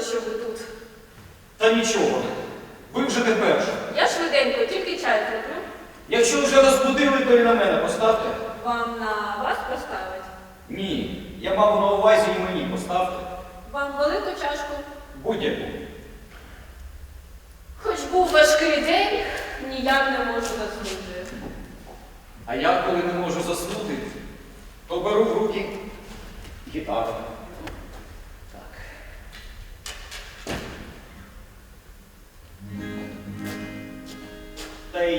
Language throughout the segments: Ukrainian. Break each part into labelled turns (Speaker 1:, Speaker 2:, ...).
Speaker 1: що ви тут.
Speaker 2: Та нічого. Ви вже не перші.
Speaker 1: Я швиденько, тільки чай зроблю.
Speaker 2: Якщо вже розбудили, то і на мене поставте.
Speaker 1: Вам на вас поставить.
Speaker 2: Ні. Я мав на увазі і мені поставте.
Speaker 1: Вам велику чашку.
Speaker 2: Будь-яку.
Speaker 1: Хоч був важкий день, ніяк не можу заснути.
Speaker 2: А я, коли не можу заснути, то беру в руки гітару.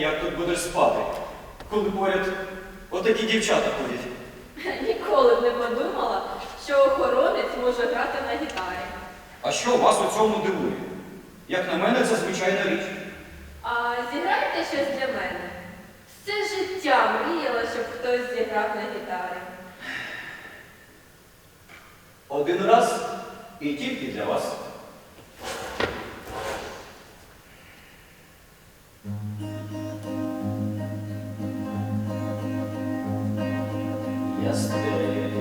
Speaker 2: Як тут будеш спати, коли поряд отакі дівчата ходять?
Speaker 1: Ніколи б не подумала, що охоронець може грати на гітарі.
Speaker 2: А що вас у цьому дивує? Як на мене, це звичайна річ.
Speaker 1: А зіграйте щось для мене. Все життя мріяла, щоб хтось зіграв на гітарі.
Speaker 2: Один раз і тільки для вас. Yesterday,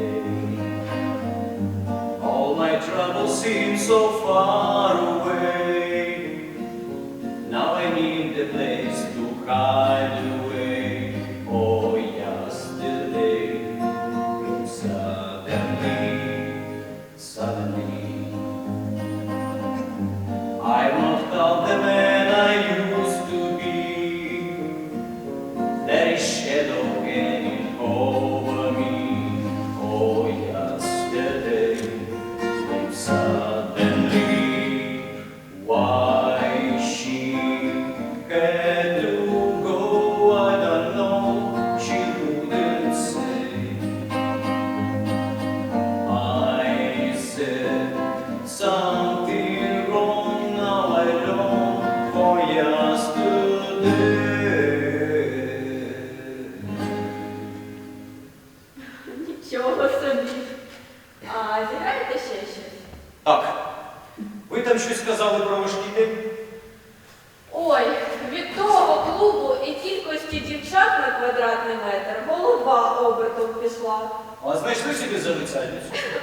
Speaker 2: all my troubles seem so far away. Now I need a place to hide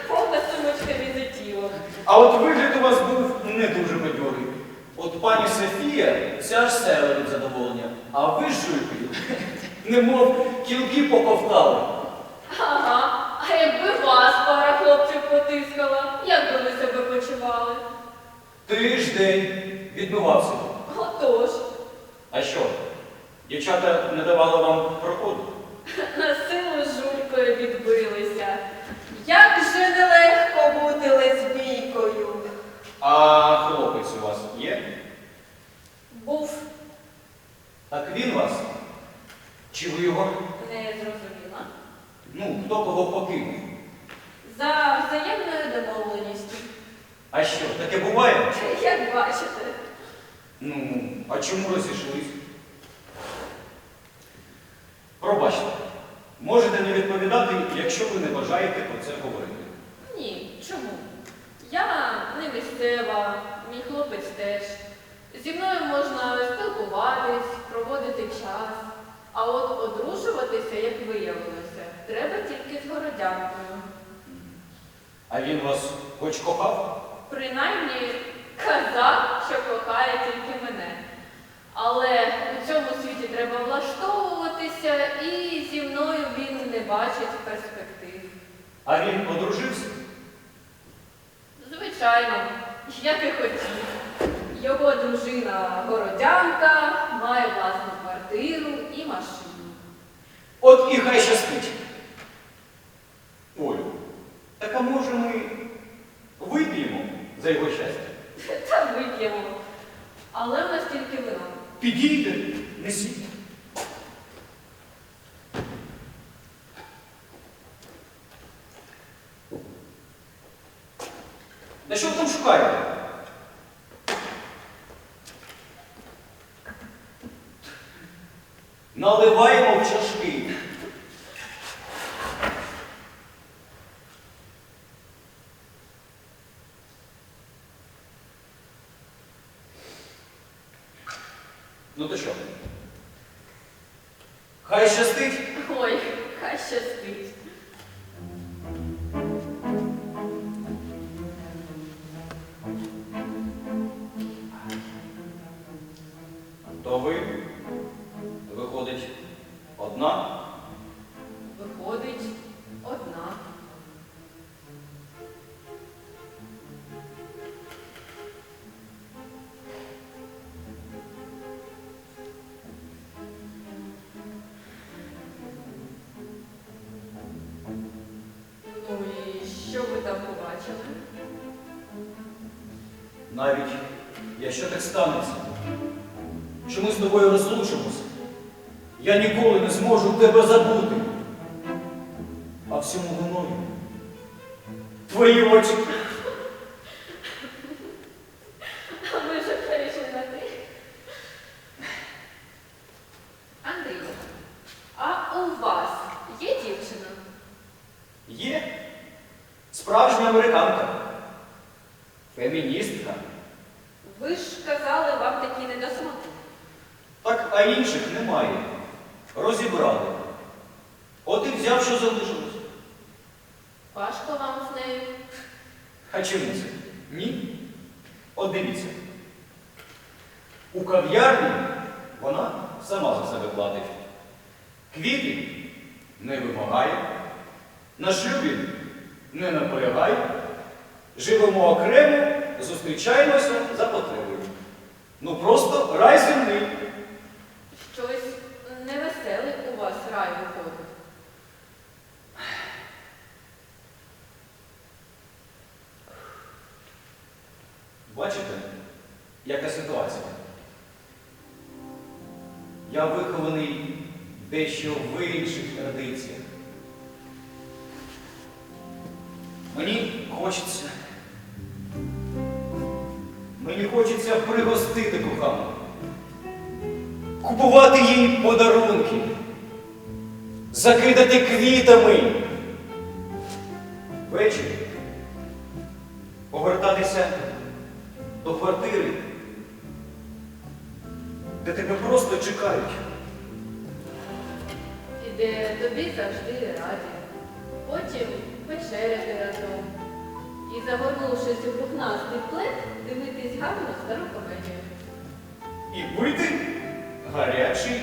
Speaker 1: Повна сумочка візитівок.
Speaker 2: А от вигляд у вас був не дуже бадьорий. От пані Софія вся аж від задоволення, а ви жуйкою, немов кілки поковтали.
Speaker 1: Ага, а якби вас пара хлопців потискала, як би ви себе почували?
Speaker 2: Тиждень відбивався.
Speaker 1: Отож,
Speaker 2: А що? Дівчата не давали вам проходу?
Speaker 1: на силу з жулькою відбилися. Як же нелегко бути лесбійкою.
Speaker 2: А хлопець у вас є?
Speaker 1: Був
Speaker 2: Так він вас? Чи ви його?
Speaker 1: не зрозуміла.
Speaker 2: Ну, хто кого покинув?
Speaker 1: За взаємною домовленістю.
Speaker 2: А що, таке буває?
Speaker 1: Як бачите,
Speaker 2: Ну, а чому розійшлись? Пробачте, можете не відповідати, якщо ви не бажаєте про це говорити.
Speaker 1: ні, чому? Я не місцева, мій хлопець теж. Зі мною можна спілкуватись, проводити час. А от одружуватися, як виявилося, треба тільки з городянкою.
Speaker 2: А він вас хоч кохав?
Speaker 1: Принаймні казав, що кохає тільки мене. Але у цьому світі треба влаштовуватися, і зі мною він не бачить перспектив.
Speaker 2: А він одружився?
Speaker 1: Звичайно, як і хотів. Його дружина городянка, має власну квартиру і машину.
Speaker 2: От і хай щастить. Олю, так а може ми вип'ємо за його щастя?
Speaker 1: Та вип'ємо. Але в нас тільки вина.
Speaker 2: Підійде, несіть. Да що там шукаєте? Наливаємо в чашки. То ви, виходить, одна?
Speaker 1: Виходить одна. Ну і що ви там побачили?
Speaker 2: Навіть якщо так станеться, що ми з тобою розлучимося, я ніколи не зможу тебе забути. А всьому виною твої очі.
Speaker 1: А ми вже перейшли на ти. Андрій, а у вас є дівчина?
Speaker 2: Є справжня американка, феміністка.
Speaker 1: Ви ж казали, вам такі недосмоти.
Speaker 2: Так, а інших немає. Розібрали. От і взяв, що залишилось.
Speaker 1: Важко вам з нею.
Speaker 2: А чому це? Ні? От дивіться. У кав'ярні вона сама за себе платить. Квіти не вимагає. На шлюбі не наполягає. Живемо окремо, зустрічаємося за потребою. Ну просто рай земний.
Speaker 1: Щось невеселий у вас рай виходить.
Speaker 2: Бачите, яка ситуація? Я вихований дещо в інших традиціях. Мені хочеться. Мені хочеться пригостити кохану, купувати їй подарунки, закидати квітами. Ввечері повертатися до квартири, де тебе просто чекають.
Speaker 1: І де тобі завжди раді. Потім вечеряти разом. І загорнувшись у пухнастий плед, дивитись гарну стару комедію.
Speaker 2: І пити гарячий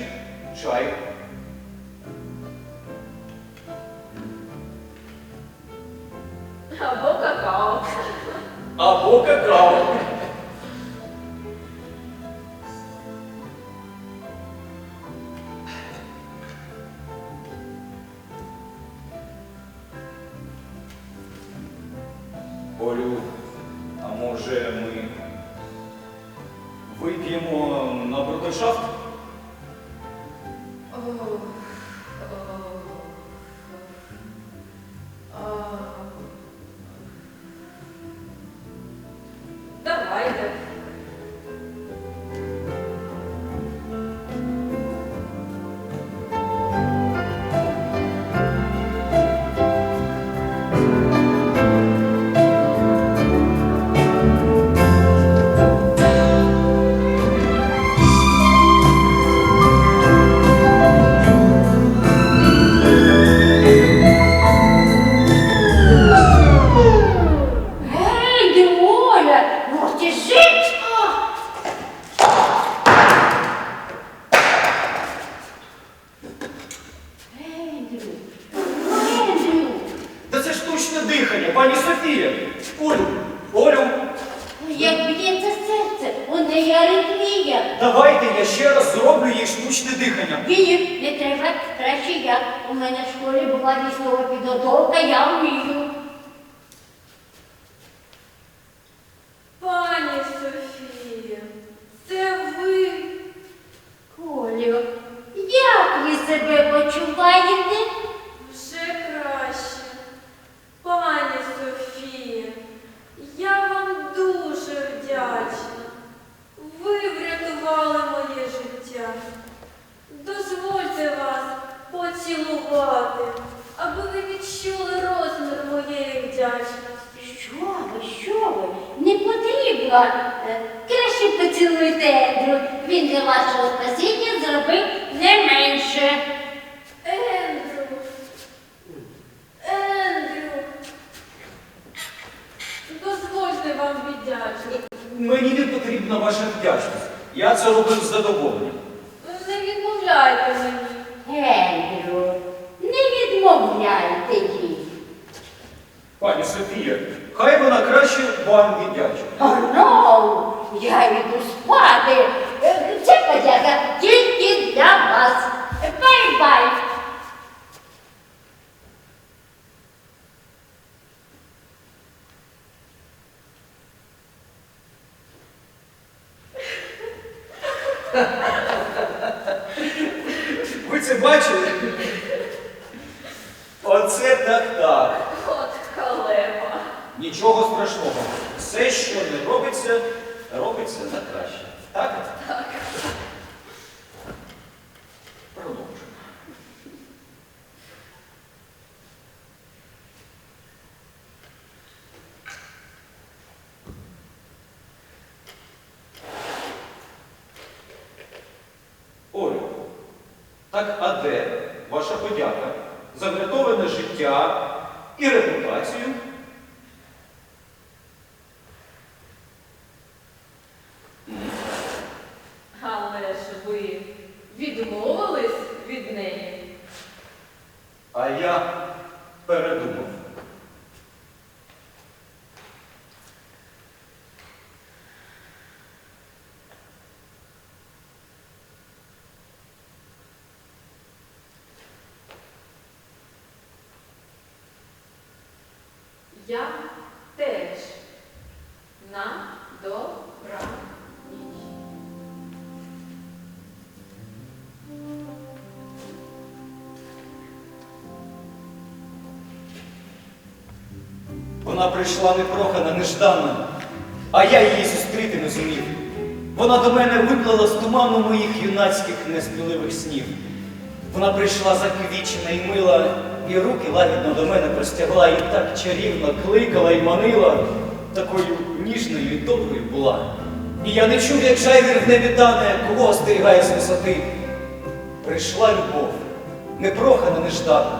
Speaker 2: вип'ємо на брудершафт? Пані Софія. Олю, Олю,
Speaker 3: як б'ється серце, у неї аритмія.
Speaker 2: давайте я ще раз зроблю їй штучне дихання.
Speaker 3: Ні, не треба, краще я. У мене в школі була військова підготовка, я вмію.
Speaker 1: Пані Софія, це ви.
Speaker 3: Колю, як ви себе почуваєте?
Speaker 1: Вже краще. Пані Софія, я вам дуже вдячна. Ви врятували моє життя. Дозвольте вас поцілувати, аби ви відчули розмір моєї вдячності.
Speaker 3: Що ви, що ви? Не потрібно. Е, Краще поцілуйте Ендрю. Він для вашого спасіння зробив не менше.
Speaker 1: Ендрю. Ендрю. Дозвольте вам віддячити.
Speaker 2: Мені не потрібна ваша вдячність. Я це робив з задоволенням.
Speaker 1: Не відмовляйте мені.
Speaker 3: Ендрю, не відмовляйте їй.
Speaker 2: Пані Софія, хай вона краще вам віддячить.
Speaker 3: О, ну, я йду спати. Е, Це подяка тільки для вас. Бай-бай.
Speaker 2: Ви це бачили? Оце так так. Нічого страшного. Все, що не робиться, робиться на краще. Так? Так. Продовжуємо. Олю, так а де ваша подяка за врятоване життя і репутацію?
Speaker 1: Але ж ви відмовились від неї.
Speaker 2: А я передумав.
Speaker 1: Я теж на добра ніч.
Speaker 2: Вона прийшла непрохана, неждана, а я її зустріти не зумів. Вона до мене виплила з туману моїх юнацьких несміливих снів. Вона прийшла заквічена і мила, і руки лагідно до мене простягла, і так чарівно кликала і манила, такою ніжною і доброю була. І я не чув, як жайвір в небі тане, кого остерігає з висоти. Прийшла любов, непрохана, неждана.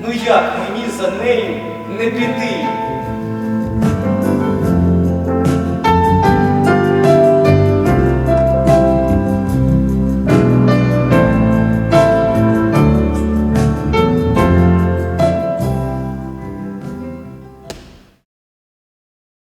Speaker 2: Ну як мені за нею не піти?